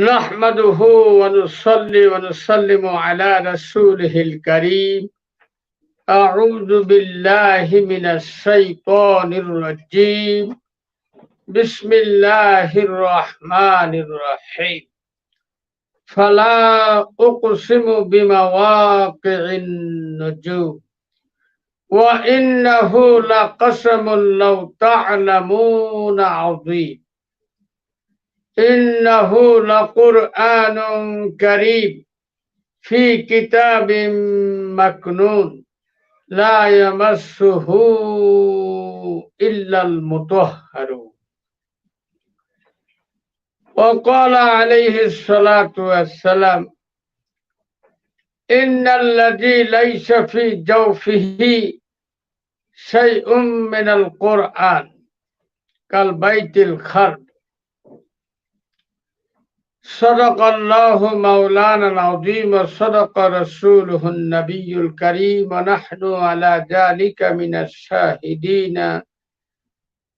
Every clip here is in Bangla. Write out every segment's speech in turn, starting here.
نحمده ونصلي ونسلم على رسوله الكريم. أعوذ بالله من الشيطان الرجيم. بسم الله الرحمن الرحيم. فلا أقسم بمواقع النجوم. وإنه لقسم لو تعلمون عظيم. إنه لقرآن كريم في كتاب مكنون. لا يمسه إلا المطهرون وقال عليه الصلاة والسلام إن الذي ليس في جوفه شيء من القرآن كالبيت الخرب. صدق الله مولانا العظيم وصدق رسوله النبي الكريم ونحن على ذلك من الشاهدين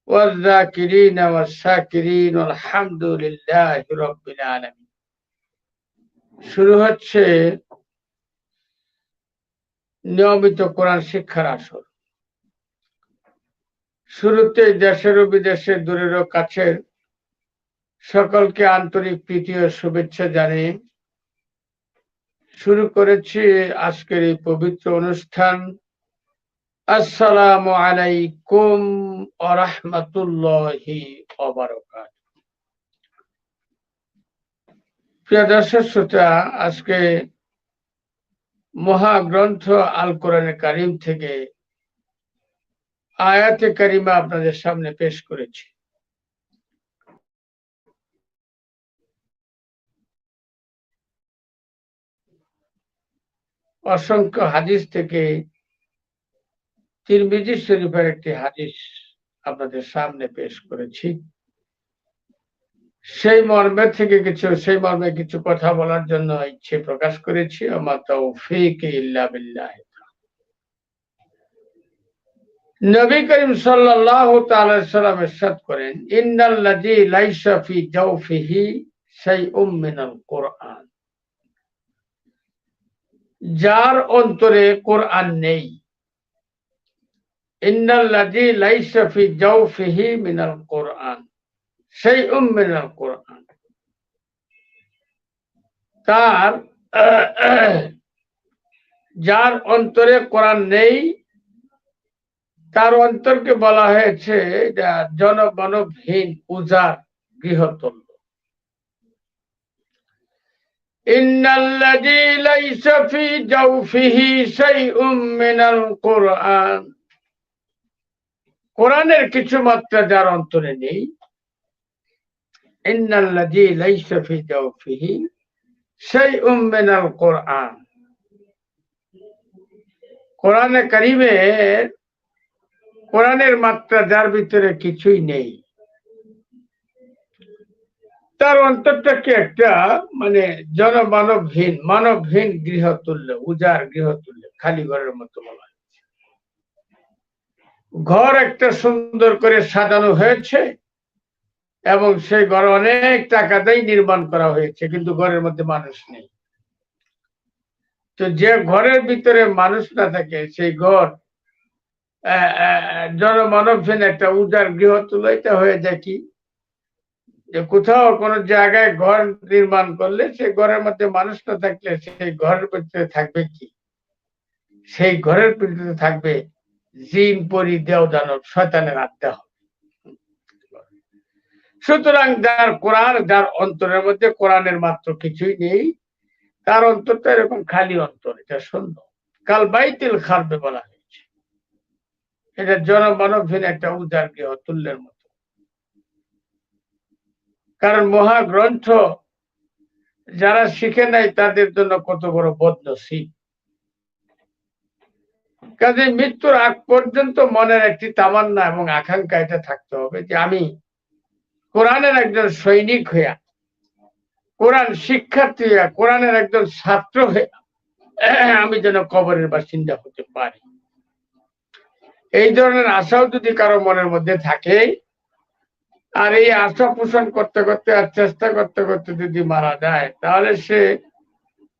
والذاكرين والشاكرين والحمد لله رب العالمين শুরু হচ্ছে নিয়মিত কোরআন শিক্ষার আসর শুরুতে দেশের ও বিদেশের দূরের ও কাছের সকলকে আন্তরিক প্রীতি ও শুভেচ্ছা জানিয়ে শুরু করেছি আজকের এই পবিত্র অনুষ্ঠান। আসসালামু আলাইকুম আরহামতুল্লাহি প্রিয় দর্শক শ্রোতা, আজকে মহাগ্রন্থ আল কোরআনে কারিম থেকে আয়াতে কারিমা আপনাদের সামনে পেশ করেছি। অসংখ্য হাদিস থেকে তিরমিজি শরীফের একটি হাদিস আপনাদের সামনে পেশ করেছি। সেই মর্মে থেকে কিছু, সেই মর্মে কিছু কথা বলার জন্য ইচ্ছে প্রকাশ করেছি। নবী করিম সাল্লাল্লাহু করেন মিনাল কোরআন। যার অন্তরে কোরআন নেই। কোরআন মিনাল কোরআন। তার, যার অন্তরে কোরআন নেই, তার অন্তরকে বলা হয়েছে জনগণহীন উজার ইন্নাল্লাযী লাইসা ফি জাওফিহি শাইউম মিনাল কোরআন কোরআনের কিছু মাত্রা যার অন্তরে নেই। ইন্নাল্লাযী লাইসা ফি জাওফিহি কোরআন কোরআনে কারিমের কোরআনের মাত্রা যার ভিতরে কিছুই নেই। তার অন্তরটা কি একটা? মানে জনমানবহীন, মানবহীন গৃহ তুল্য উজার গৃহ তুল্য খালি ঘরের মতো বলা ঘর একটা সুন্দর করে সাজানো হয়েছে এবং সেই ঘর অনেক টাকা দিয়ে নির্মাণ করা হয়েছে, কিন্তু ঘরের মধ্যে মানুষ নেই। তো যে ঘরের ভিতরে মানুষ না থাকে, সেই ঘর জনমানবহীন একটা উজার গৃহ তুলাইতে হয়ে যায় কি? যে কোথাও কোনো জায়গায় ঘর নির্মাণ করলে সেই ঘরের মধ্যে মানুষ না থাকলে সেই ঘরের ভিতরে থাকবে কি? সেই ঘরের ভিতরে থাকবে জিন, পরি দেও দানব, শয়তানের আত্মা হবে। সুতরাং যার কোরআন, যার অন্তরের মধ্যে কোরআনের মাত্র কিছুই নেই, তার অন্তরটা এরকম খালি অন্তর, এটা শূন্য। কাল বাইতিল খারবে বলা হয়েছে। এটা জনমানবহীন একটা উদার গৃহ, তুল্যের মতো। কারণ মহাগ্রন্থ যারা শিখে নাই, তাদের জন্য কত বড় বদনসিব। কাজে মৃত্যুর আগ পর্যন্ত মনের একটি তামান্না এবং আকাঙ্ক্ষা এটা থাকতে হবে যে আমি কোরআনের একজন সৈনিক হইয়া, কোরআন শিক্ষার্থী হইয়া, কোরআনের একজন ছাত্র হইয়া আমি যেন কবরের বাসিন্দা হতে পারি। এই ধরনের আশাও যদি কারও মনের মধ্যে থাকে আর এই আশা পোষণ করতে করতে আর চেষ্টা করতে করতে যদি মারা যায় তাহলে সে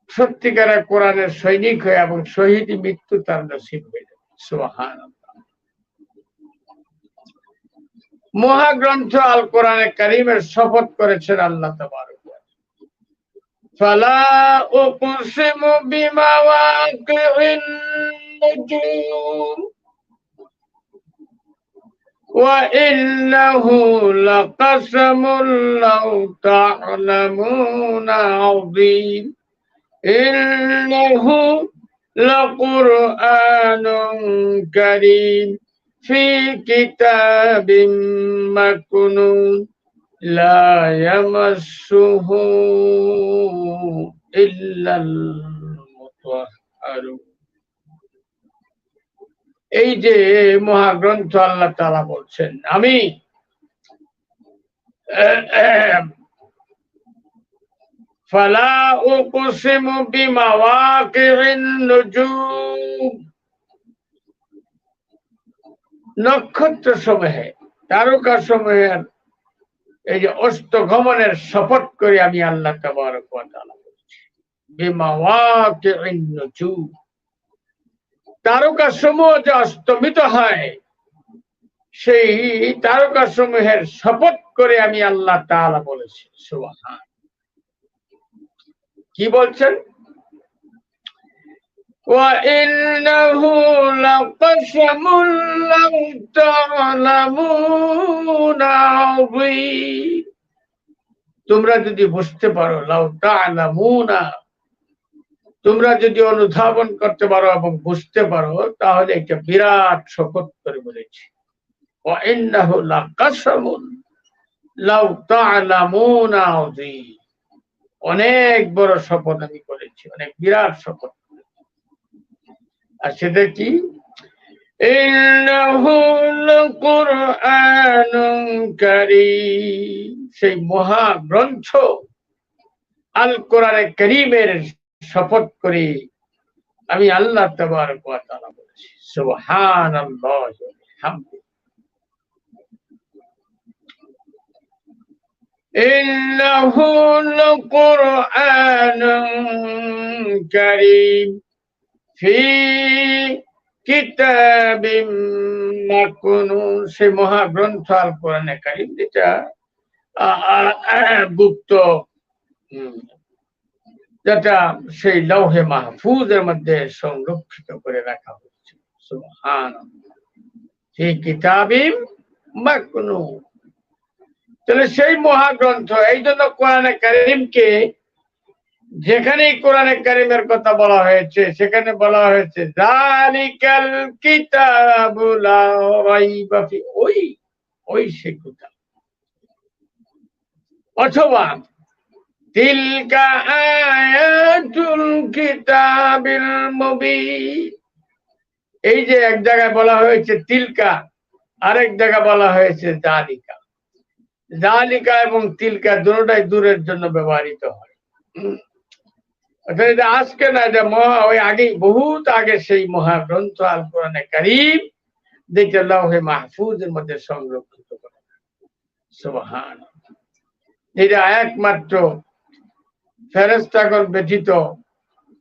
সত্যিকারের কোরআনের সৈনিক হয়ে এবং শহীদ মৃত্যু তার নসিব হয়ে যাবে সুবহান মহাগ্রন্থ আল কোরআনে করিমের শপথ করেছেন আল্লাহ তাবারক فلا أقسم بمواقع النجوم وإنه لقسم لو تعلمون عظيم. إنه لقرآن كريم. في كتاب مكنون. لا يمسه إلا المطهرون. এই যে মহাগ্রন্থ আল্লাহ তালা বলছেন, আমি নক্ষত্র সমূহে তারকা সমূহের এই যে অস্তগমনের শপথ করে আমি আল্লাহ তাবারক ওয়া তাআলা বলছি। বিমাওয়াকিরিন নুজুম। তারকা সমূহ যে অস্তমিত হয় সেই তারকা সমূহের শপথ করে আমি আল্লাহ তাআলা বলেছি সুবহান কি বলছেন وإنه لقسم لو تعلمون عظيم তোমরা যদি বুঝতে পারো লাউ তা'লামুনা তোমরা যদি অনুধাবন করতে পারো এবং বুঝতে পারো, তাহলে এটা বিরাট শপথ করে বলেছি। অনেক বড় শপথ আমি করেছি, অনেক বিরাট শপথ আর সেটা কি? সেই মহাগ্রন্থ আল কোরআনে করিমের শপথ করে আমি আল্লাহ তবার বলেছি সুবহান আল্লাহ إنه لقرآن كريم في كتاب مكنون সে মহাগ্রন্থ আল কোরআনে কারিম যেটা গুপ্ত যেটা সেই লৌহে মাহফুজের মধ্যে সংরক্ষিত করে রাখা হচ্ছে সুবহান সেই কিতাবিম মাকনুন। তাহলে সেই মহাগ্রন্থ, এই জন্য কোরআনে কারিমকে যেখানেই কোরআনে কারিমের কথা বলা হয়েছে, সেখানে বলা হয়েছে অথবা তিলকা আয়াতুল কিতাবিল মুবিন। এই যে এক জায়গায় বলা হয়েছে তিলকা, আরেক জায়গায় বলা হয়েছে জালিকা। জালিকা এবং তিলকা দুটাই দূরের জন্য ব্যবহৃত হয়। এটা আজকে না, এটা মহা, ওই আগে বহুত আগে সেই মহাগ্রন্থ আল কোরআনে কারিম, যেটা লৌহে মাহফুজের মধ্যে সংরক্ষিত করা সুবহান এটা একমাত্র ফেরেস্তাগণ ব্যথিত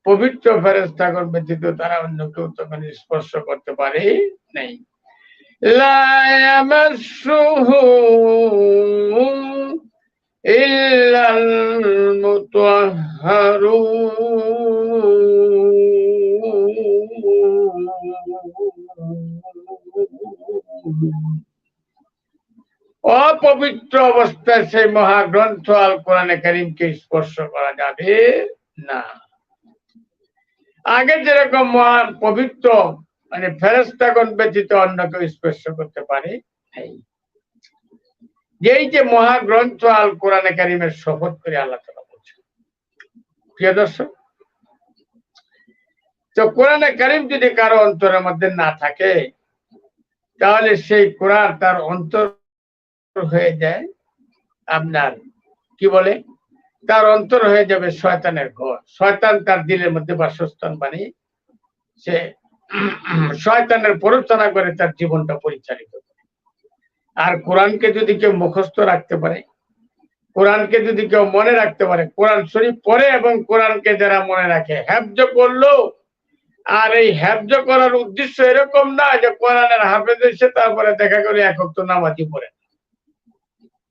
পবিত্র ফেরেস্তাগণ ব্যথিত তারা অন্য কেউ তখন মানে স্পর্শ করতে পারে নাই Thank you. অপবিত্র অবস্থায় সেই মহাগ্রন্থ আল কোরআনে করিমকে স্পর্শ করা যাবে না। আগে যেরকম মহা পবিত্র মানে ফেরস্তাগণ ব্যতীত অন্য কেউ স্পর্শ করতে পারে এই যে মহাগ্রন্থ আল কোরআনে কারিমের শপথ করে আল্লাহ তালা বলছেন। প্রিয় দর্শক, তো কোরআনে কারিম যদি কারও অন্তরের মধ্যে না থাকে, তাহলে সেই কোরআন তার অন্তর হয়ে যায় আপনার, কি বলে? তার অন্তর হয়ে যাবে শয়তানের ঘর। শয়তান তার দিলের মধ্যে বাসস্থান বানিয়ে সে শয়তানের প্ররোচনা করে তার জীবনটা পরিচালিত করে। আর কোরআনকে যদি কেউ মুখস্থ রাখতে পারে, কোরআনকে যদি কেউ মনে রাখতে পারে, কোরআন শরীফ পড়ে এবং কোরআনকে যারা মনে রাখে হ্যাবজ করল, আর এই হ্যাবজ করার উদ্দেশ্য এরকম না যে কোরআনের হাফেজ এসে তারপরে দেখা করে একক তো নামাজি পড়ে।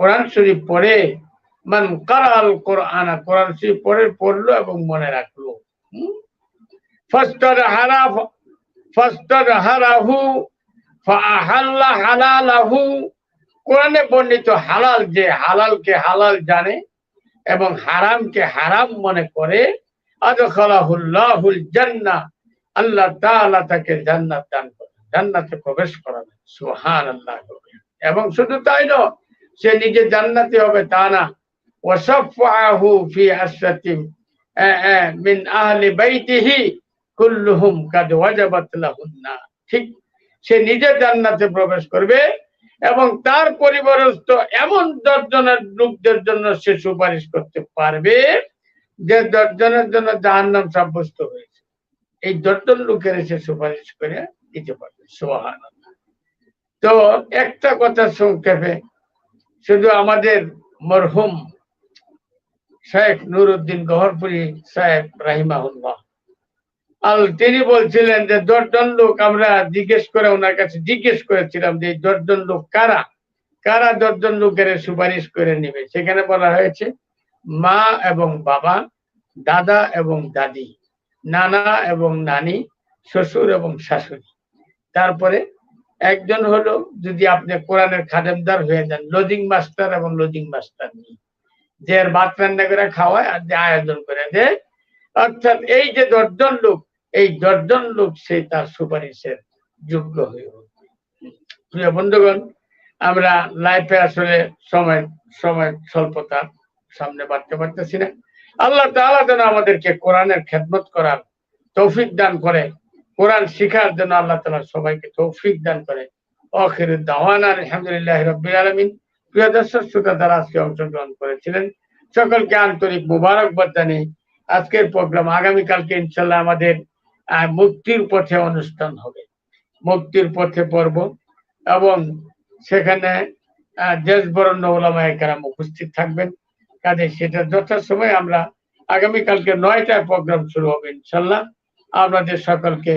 কোরআন শরীফ পড়ে, মান কারাল কোরআন কোরআন শরীফ পড়ে, পড়ল এবং মনে রাখল। বর্ণিত হালাল যে হালাল জানে এবং হারামকে হারাম মনে করে আল্লাহ তাকে জান্নাত দান করেন জান্নাতে প্রবেশ করাবেন সুবহানাল্লাহ। এবং শুধু তাই নয় সে নিজে জান্নাতি হবে, তা না। ওয়াসাফাহু ফি ঠিক, সে নিজে জান্নাতে প্রবেশ করবে এবং তার পরিবারস্থ এমন দশজনের লোকদের জন্য সে সুপারিশ করতে পারবে যে দশজনের জন্য জাহান্নাম সাব্যস্ত হয়েছে। এই দশজন লোকের সে সুপারিশ করে দিতে পারবে সোহান তো একটা কথা সংক্ষেপে শুধু আমাদের মরহুম শেখ নুরুদ্দিন গহরপুরি সাহেব রাহিমাহুল্লাহ। আল, তিনি বলছিলেন যে দশজন লোক আমরা জিজ্ঞেস করে ওনার কাছে জিজ্ঞেস করেছিলাম যে দশজন লোক কারা? কারা দশজন লোকের সুপারিশ করে নেবে? সেখানে বলা হয়েছে মা এবং বাবা, দাদা এবং দাদি, নানা এবং নানি, শ্বশুর এবং শাশুড়ি। তারপরে একজন হলো যদি আপনি কোরআনের খাদেমদার হয়ে যান লজিং মাস্টার এবং লজিং মাস্টার নেই যে ভাত রান্না করে খাওয়ায় আর যে আয়োজন করে দেয় অর্থাৎ এই যে দশজন লোক, এই দশজন লোক সে তার সুপারিশের যোগ্য হয়ে উঠবে। প্রিয় বন্ধুগণ, আমরা লাইফে আসলে সময় সময় স্বল্পতা সামনে বাড়তে পারতেছি না। আল্লাহ তাআলা যেন আমাদেরকে কোরআনের খেদমত করার তৌফিক দান করে। কোরআন শিখার জন্য আল্লাহ তাআলা সবাইকে তৌফিক দান করে। অখির দাওয়ান আলহামদুলিল্লাহ রাব্বিল আলামিন। প্রিয় দর্শক শ্রোতা দ্বারা আজকে অংশগ্রহণ করেছিলেন সকলকে আন্তরিক মুবারকবাদ জানিয়ে আজকের প্রোগ্রাম আগামীকালকে ইনশাল্লাহ আমাদের মুক্তির পথে অনুষ্ঠান হবে। মুক্তির পথে পর্ব এবং সেখানে আহ, দেশ বরণ্য ওলামায় কারাম উপস্থিত থাকবেন। কাজে সেটা যথাসময় আমরা আগামীকালকে নয়টায় প্রোগ্রাম শুরু হবে ইনশাল্লাহ আপনাদের সকলকে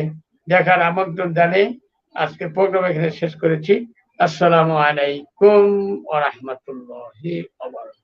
দেখার আমন্ত্রণ জানিয়ে আজকে প্রোগ্রাম এখানে শেষ করেছি। আসসালামু আলাইকুম ওয়া রাহমাতুল্লাহি ওয়া বারাকাতুহু।